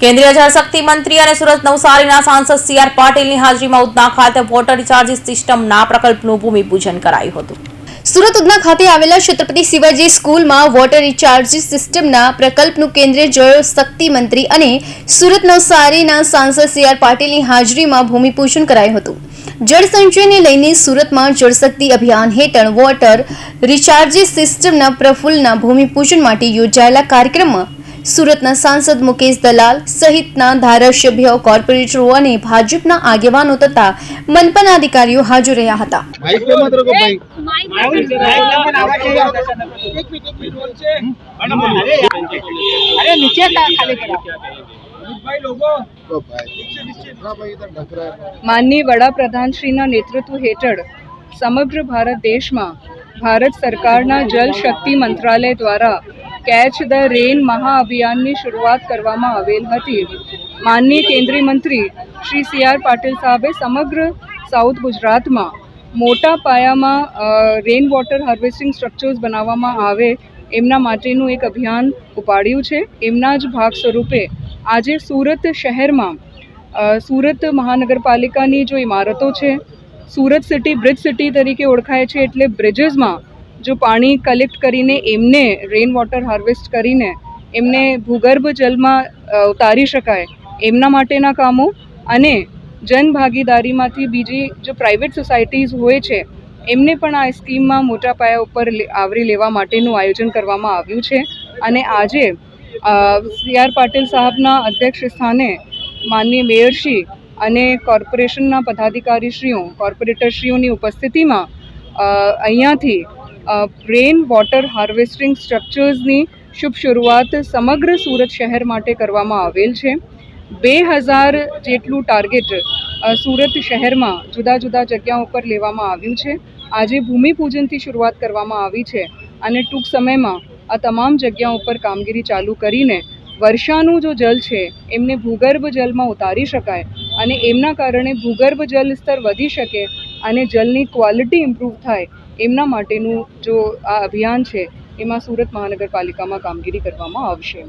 કેન્દ્રીય જળશક્તિ મંત્રી અને સુરત નવસારીના સાંસદ સી આર પાટીલની હાજરીમાં ઉધના ખાતે વોટર રિચાર્જ સિસ્ટમના પ્રકલ્પનું ભૂમિપૂજન કરાયું હતું. સુરત ઉધના ખાતે આવેલા છત્રપતિ શિવાજી સ્કૂલમાં વોટર રિચાર્જ સિસ્ટમના પ્રકલ્પનું કેન્દ્રીય જળ શક્તિ મંત્રી અને સુરત નવસારીના સાંસદ સી આર પાટીલની હાજરીમાં ભૂમિપૂજન કરાયું હતું. જળ સંચયને લઈને સુરતમાં જળશક્તિ અભિયાન હેઠળ વોટર રિચાર્જ સિસ્ટમના પ્રફુલ્લના ભૂમિપૂજન માટે યોજાયેલા કાર્યક્રમમાં સુરતના સાંસદ મુકેશ દલાલ સહિતના ધારાસભ્ય કોર્પોરેટરો અને ભાજપના આગેવાનો તથા મનપના અધિકારીઓ હાજર રહ્યા હતા. માનની વડાપ્રધાનશ્રીના નેતૃત્વ હેઠળ સમગ્ર ભારત દેશમાં ભારત સરકારના જલ શક્તિ મંત્રાલય દ્વારા કેચ ધ રેન મહાઅભિયાનની શરૂઆત કરવામાં આવેલ હતી. માનનીય કેન્દ્રીય મંત્રી શ્રી સી આર પાટીલ સાહેબે સમગ્ર સાઉથ ગુજરાતમાં મોટા પાયામાં રેન વોટર હાર્વેસ્ટિંગ સ્ટ્રક્ચર્સ બનાવવામાં આવે એમના માટેનું એક અભિયાન ઉપાડ્યું છે. એમના જ ભાગ સ્વરૂપે આજે સુરત શહેરમાં સુરત મહાનગરપાલિકાની જો ઇમારતો છે, સુરત સિટી, બ્રિજ સિટી તરીકે ઓળખાય છે એટલે બ્રિજીસમાં જો પાણી કલેક્ટ કરીને એમને રેન વોટર હાર્વેસ્ટ કરીને એમને ભૂગર્ભ જલમાં ઉતારી શકાય એમના માટેના કામો અને જન ભાગીદારીમાંથી બીજી જો પ્રાઇવેટ સોસાયટીઝ હોય છે, એમને પણ આ સ્કીમમાં મોટા પાયા ઉપર આવરી લેવા માટેનું આયોજન કરવામાં આવ્યું છે. અને આજે સી આર પાટીલ સાહેબના અધ્યક્ષ સ્થાને માનનીય મેયરશ્રી અને કોર્પોરેશનના પદાધિકારીશ્રીઓ કોર્પોરેટરશ્રીઓની ઉપસ્થિતિમાં અહીંયાથી રેન વોટર હાર્વેસ્ટિંગ સ્ટ્રક્ચર્સની શુભ શરૂઆત સમગ્ર સુરત શહેર માટે કરવામાં આવેલ છે. બે હજાર જેટલું ટાર્ગેટ સુરત શહેરમાં જુદા જુદા જગ્યાઓ ઉપર લેવામાં આવ્યું છે. આજે ભૂમિપૂજનથી શરૂઆત કરવામાં આવી છે અને ટૂંક સમયમાં આ તમામ જગ્યાઓ ઉપર કામગીરી ચાલુ કરીને વર્ષાનું જો જલ છે, એમને ભૂગર્ભ જલમાં ઉતારી શકાય અને એમના કારણે ભૂગર્ભ જલ સ્તર વધી શકે અને જલની ક્વોલિટી ઇમ્પ્રૂવ થાય, એમના માટેનું જો આ અભિયાન છે, એમાં સુરત મહાનગરપાલિકામાં કામગીરી કરવામાં આવશે.